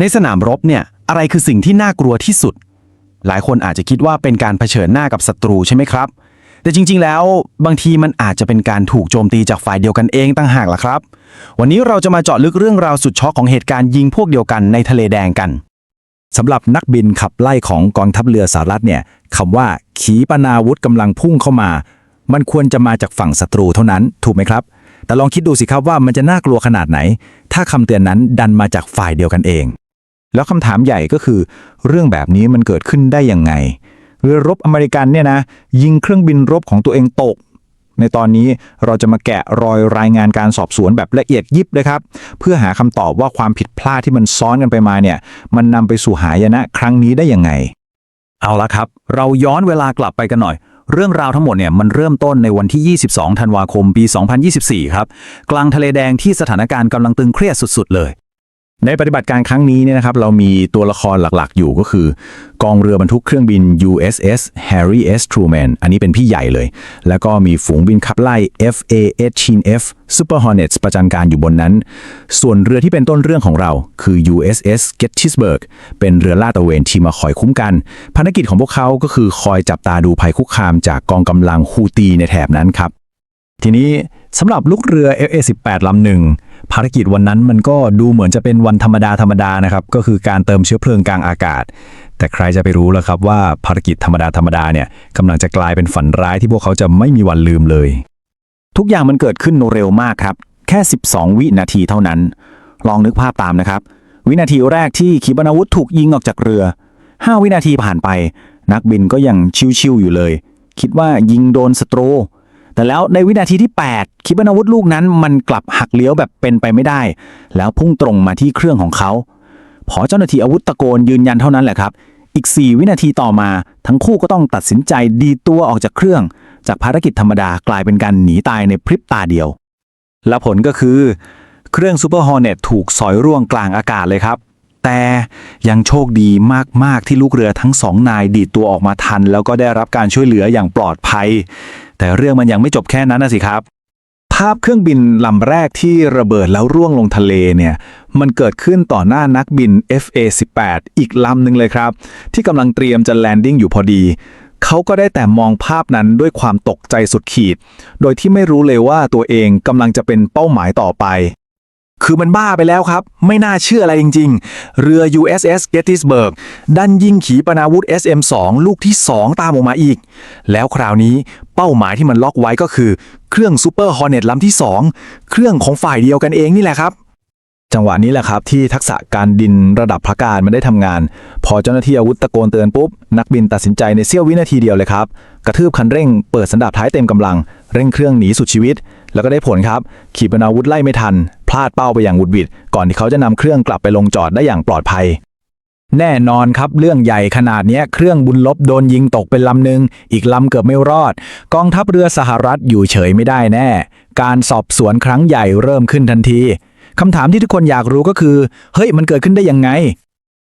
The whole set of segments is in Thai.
ในสนามรบเนี่ยอะไรคือสิ่งที่น่ากลัวที่สุด หลายคนอาจจะคิดว่าเป็นการเผชิญหน้ากับศัตรูใช่ไหมครับ แต่จริงๆแล้วบางทีมันอาจจะเป็นการถูกโจมตีจากฝ่ายเดียวกันเองตั้งหากล่ะครับ วันนี้เราจะมาเจาะลึกเรื่องราวสุดช็อกของเหตุการณ์ยิงพวกเดียวกันในทะเลแดงกันสำหรับนักบินขับไล่ของกองทัพเรือสหรัฐเนี่ยคำว่า ขีปนาวุธกำลังพุ่งเข้ามา มันควรจะมาจากฝั่งศัตรูเท่านั้นถูกไหมครับ แต่ลองคิดดูสิครับว่ามันจะน่ากลัวขนาดไหน ถ้าคำเตือนนั้นดันมาจากฝ่ายเดียวกันเอง แล้วคำถามใหญ่ก็คือ เรื่องแบบนี้มันเกิดขึ้นได้ยังไง เรือรบอเมริกันเนี่ยนะ ยิงเครื่องบินรบของตัวเองตก ในตอนนี้เราจะมาแกะรอยรายงานการสอบสวนแบบละเอียดยิบเลยครับ เพื่อหาคำตอบว่าความผิดพลาดที่มันซ้อนกันไปมาเนี่ย มันนำไปสู่หายนะครั้งนี้ได้ยังไง เอาละครับ เราย้อนเวลากลับไปกันหน่อยเรื่องราวทั้งหมดเนี่ยมันเริ่มต้นในวันที่ 22 ธันวาคม ปี 2024 ครับ กลางทะเลแดงที่สถานการณ์กำลังตึงเครียดสุด ๆ เลย ในปฏิบัติการครั้งนี้เนี่ยนะครับเรามีตัวละครหลักๆ อยู่ก็คือ กองเรือบรรทุกเครื่องบิน USS Harry S Truman อันนี้เป็นพี่ใหญ่เลย แล้วก็มีฝูงบินขับไล่ F/A-18F Super Hornets ประจันการอยู่บนนั้น ส่วนเรือที่เป็นต้นเรื่องของเราคือ USS Gettysburg เป็นเรือลาดตระเวนที่มาคอยคุ้มกันภารกิจของพวกเขาก็คือคอยจับตาดูภัยคุกคามจากกองกำลังฮูตีในแถบนั้นครับ ทีนี้สำหรับลูกเรือ FA-18 ลำหนึ่งภารกิจวันนั้นมันก็ดูเหมือนจะเป็นวันธรรมดาธรรมดานะครับ ก็คือการเติมเชื้อเพลิงกลางอากาศ แต่ใครจะไปรู้ล่ะครับว่าภารกิจธรรมดาธรรมดาเนี่ยกำลังจะกลายเป็นฝันร้ายที่พวกเขาจะไม่มีวันลืมเลย ทุกอย่างมันเกิดขึ้นเร็วมากครับ แค่ 12 วินาทีเท่านั้น ลองนึกภาพตามนะครับ วินาทีแรกที่ขีปนาวุธถูกยิงออกจากเรือ 5 วินาทีผ่านไป นักบินก็ยังชิวๆอยู่เลย คิดว่ายิงโดนศัตรู แต่แล้วในวินาทีที่8ขีปนาวุธลูกนั้นมันกลับหักเลี้ยวแบบเป็นไปไม่ได้ แล้วพุ่งตรงมาที่เครื่องของเขา พอเจ้าหน้าที่อาวุธตะโกนยืนยันเท่านั้นแหละครับ อีก 4 วินาทีต่อมาทั้งคู่ก็ต้องตัดสินใจดีตัวออกจากเครื่อง จากภารกิจธรรมดากลายเป็นการหนีตายในพริบตาเดียว และผลก็คือ เครื่องซูเปอร์ฮอร์เน็ตถูกสอยร่วงกลางอากาศเลยครับแต่ยังโชคดีมาก ๆ ที่ลูกเรือทั้งสองนายดีดตัวออกมาทัน แล้วก็ได้รับการช่วยเหลืออย่างปลอดภัย แต่เรื่องมันยังไม่จบแค่นั้นนะสิครับ ภาพเครื่องบินลำแรกที่ระเบิดแล้วร่วงลงทะเลเนี่ยมันเกิดขึ้นต่อหน้านักบิน FA-18 อีกลำหนึ่งเลยครับ ที่กำลังเตรียมจะแลนดิ้งอยู่พอดีเขาก็ได้แต่มองภาพนั้นด้วยความตกใจสุดขีด โดยที่ไม่รู้เลยว่าตัวเองกำลังจะเป็นเป้าหมายต่อไป คือมันบ้าไปแล้วครับ ไม่น่าเชื่ออะไรจริง ๆ เรือ USS Gettysburg ดันยิงขีปนาวุธ SM-2 ลูกที่ 2 ตามออกมาอีก แล้วคราวนี้เป้าหมายที่มันล็อกไว้ก็คือ เครื่อง Super Hornet ลำที่ 2 เครื่องของฝ่ายเดียวกันเองนี่แหละครับ จังหวะนี้แหละครับ ที่ทักษะการดินระดับพระการมันได้ทำงาน พอเจ้าหน้าที่อาวุธตะโกนเตือนปุ๊บ นักบินตัดสินใจในเสี้ยววินาทีเดียวเลยครับ กระทืบคันเร่ง เปิดสันดาปท้ายเต็มกำลัง เร่งเครื่องหนีสุดชีวิต แล้วก็ได้ผลครับ ขีปนาวุธไล่ไม่ทัน พลาดเป้าไปอย่างหวุดหวิดก่อนที่เขาจะนำเครื่องกลับไปลงจอดได้อย่างปลอดภัย แน่นอนครับ เรื่องใหญ่ขนาดนี้เครื่องบุญลบโดนยิงตกเป็นลำหนึ่งอีกลำเกือบไม่รอด กองทัพเรือสหรัฐอยู่เฉยไม่ได้แน่ การสอบสวนครั้งใหญ่เริ่มขึ้นทันทีคำถามที่ทุกคนอยากรู้ก็คือ เฮ้ยมันเกิดขึ้นได้ยังไง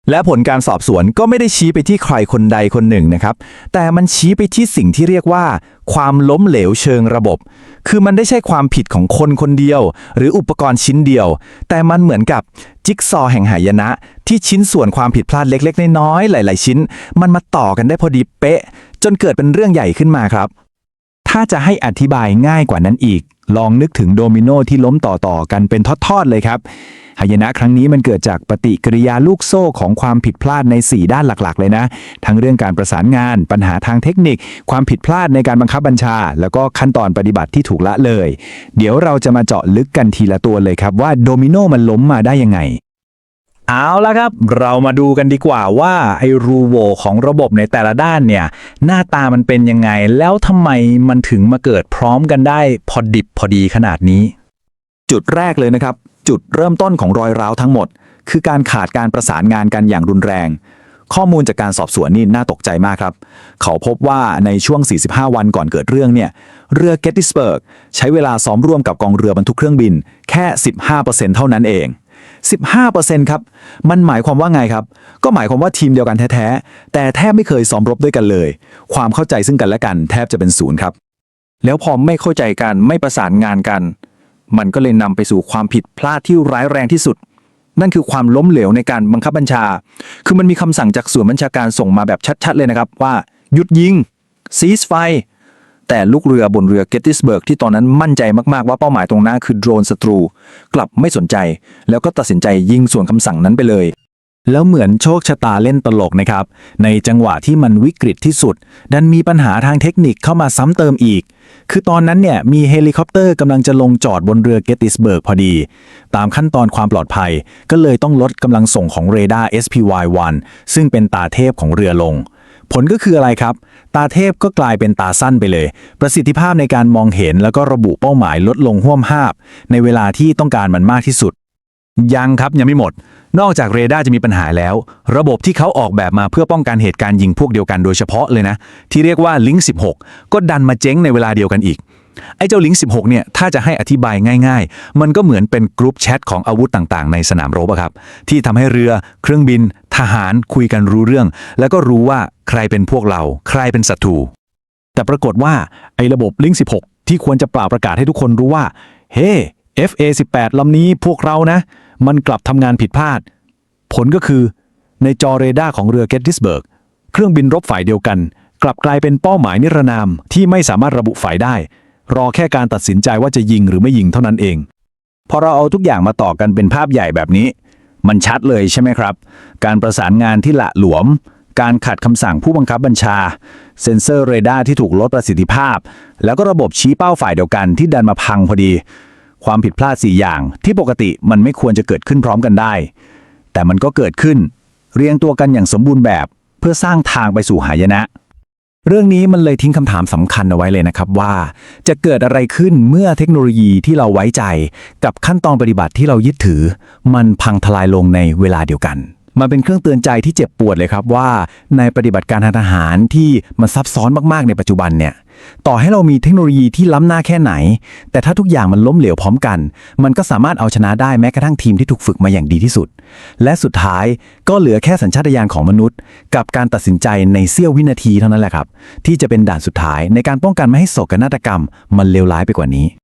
และผลการสอบสวนก็ไม่ได้ชี้ไปที่ใครคนใดคนหนึ่งนะครับ แต่มันชี้ไปที่สิ่งที่เรียกว่า ความล้มเหลวเชิงระบบ คือมันไม่ใช่ความผิดของคนคนเดียว หรืออุปกรณ์ชิ้นเดียว แต่มันเหมือนกับจิ๊กซอว์แห่งหายนะ ที่ชิ้นส่วนความผิดพลาดเล็กๆ น้อยๆหลาย ๆ ชิ้น มันมาต่อกันได้พอดีเป๊ะ จนเกิดเป็นเรื่องใหญ่ขึ้นมาครับ ถ้าจะให้อธิบายง่ายกว่านั้นอีก ลองนึกถึงโดมิโนที่ล้มต่อๆกันเป็นทอดๆเลยครับ หายนะครั้งนี้มันเกิดจากปฏิกิริยาลูกโซ่ของความผิดพลาดใน 4 ด้านหลักๆ เลยนะ ทั้งเรื่องการประสานงาน ปัญหาทางเทคนิค ความผิดพลาดในการบังคับบัญชา แล้วก็ขั้นตอนปฏิบัติที่ถูกละเลย เดี๋ยวเราจะมาเจาะลึกกันทีละตัวเลยครับว่าโดมิโนมันล้มมาได้ยังไงเอาละครับ เรามาดูกันดีกว่าว่าไอ้รูโหวของระบบในแต่ละด้านเนี่ย หน้าตามันเป็นยังไง แล้วทำไมมันถึงมาเกิดพร้อมกันได้พอดิบพอดีขนาดนี้ จุดแรกเลยนะครับ จุดเริ่มต้นของรอยร้าวทั้งหมด คือการขาดการประสานงานกันอย่างรุนแรง ข้อมูลจากการสอบสวนนี่น่าตกใจมากครับ เขาพบว่าในช่วง 45 วันก่อนเกิดเรื่องเนี่ยเรือ Gettysburg ใช้เวลาซ้อมร่วมกับกองเรือบรรทุกเครื่องบิน แค่ 15%เท่านั้นเอง 15%ครับ มันหมายความว่าไงครับ ก็หมายความว่าทีมเดียวกันแท้ๆ แต่แทบไม่เคยซ้อมรบด้วยกันเลย ความเข้าใจซึ่งกันและกันแทบจะเป็นศูนย์ครับ แล้วพอไม่เข้าใจกันไม่ประสานงานกัน มันก็เลยนำไปสู่ความผิดพลาดที่ร้ายแรงที่สุด นั่นคือความล้มเหลวในการบังคับบัญชา คือมันมีคำสั่งจากส่วนบัญชาการส่งมาแบบชัด ๆ เลยนะครับว่า หยุดยิงซีสไฟแต่ลูกเรือบนเรือเกตติสเบิร์กที่ตอนนั้นมั่นใจมากๆว่าเป้าหมายตรงหน้าคือโดรนศัตรู กลับไม่สนใจ แล้วก็ตัดสินใจยิงส่วนคำสั่งนั้นไปเลย แล้วเหมือนโชคชะตาเล่นตลกนะครับ ในจังหวะที่มันวิกฤตที่สุด ดันมีปัญหาทางเทคนิคเข้ามาซ้ำเติมอีก คือตอนนั้นเนี่ยมีเฮลิคอปเตอร์กำลังจะลงจอดบนเรือเกติสเบิร์กพอดี ตามขั้นตอนความปลอดภัย ก็เลยต้องลดกำลังส่งของเรดาร์ SPY-1 ซึ่งเป็นตาเทพของเรือลง ผลก็คืออะไรครับ ตาเทพก็กลายเป็นตาสั้นไปเลย ประสิทธิภาพในการมองเห็นแล้วก็ระบุเป้าหมายลดลงห่วมห้าบในเวลาที่ต้องการมันมากที่สุด ยังครับยังไม่หมด นอกจากเรดาร์จะมีปัญหาแล้ว ระบบที่เขาออกแบบมาเพื่อป้องกันเหตุการณ์ยิงพวกเดียวกันโดยเฉพาะเลยนะ ที่เรียกว่าลิงก์16 ก็ดันมาเจ๊งในเวลาเดียวกันอีก ไอ้เจ้าลิงก์16เนี่ยถ้าจะให้อธิบายง่าย ๆ มันก็เหมือนเป็นกรุ๊ปแชทของอาวุธต่างๆ ในสนามรบครับที่ทำให้เรือเครื่องบิน ทหารคุยกันรู้เรื่อง แล้วก็รู้ว่าใครเป็นพวกเรา ใครเป็นศัตรูแต่ปรากฏว่าไอ้ระบบลิงก์16 ที่ควรจะเปล่าประกาศให้ทุกคนรู้ว่าเฮ้ FA18 ลำนี้พวกเรานะ มันกลับทำงานผิดพลาด ผลก็คือในจอเรดาร์ของเรือเกตติสเบิร์กเครื่องบินรบฝ่ายเดียวกัน กลับกลายเป็นเป้าหมายนิรนามที่ไม่สามารถระบุฝ่ายได้ รอแค่การตัดสินใจว่าจะยิงหรือไม่ยิงเท่านั้นเอง พอเราเอาทุกอย่างมาต่อกันเป็นภาพใหญ่แบบนี้ มันชัดเลยใช่ไหมครับ การประสานงานที่ละหลวม การขัดคำสั่งผู้บังคับบัญชา เซ็นเซอร์เรดาร์ที่ถูกลดประสิทธิภาพ แล้วก็ระบบชี้เป้าฝ่ายเดียวกันที่ดันมาพังพอดี ความผิดพลาด 4 อย่าง ที่ปกติมันไม่ควรจะเกิดขึ้นพร้อมกันได้ แต่มันก็เกิดขึ้น เรียงตัวกันอย่างสมบูรณ์แบบ เพื่อสร้างทางไปสู่หายนะ เรื่องนี้มันเลยทิ้งคำถามสำคัญเอาไว้เลยนะครับว่า จะเกิดอะไรขึ้นเมื่อเทคโนโลยีที่เราไว้ใจ กับขั้นตอนปฏิบัติที่เรายึดถือ มันพังทลายลงในเวลาเดียวกันมันเป็นเครื่องเตือนใจที่เจ็บปวดเลยครับว่า ในปฏิบัติการทางทหารที่มันซับซ้อนมากๆในปัจจุบันเนี่ย ต่อให้เรามีเทคโนโลยีที่ล้ำหน้าแค่ไหน แต่ถ้าทุกอย่างมันล้มเหลวพร้อมกัน มันก็สามารถเอาชนะได้แม้กระทั่งทีมที่ถูกฝึกมาอย่างดีที่สุด และสุดท้ายก็เหลือแค่สัญชาตญาณของมนุษย์ กับการตัดสินใจในเสี้ยววินาทีเท่านั้นแหละครับ ที่จะเป็นด่านสุดท้ายในการป้องกันไม่ให้โศกนาฏกรรม มันเลวร้ายไปกว่านี้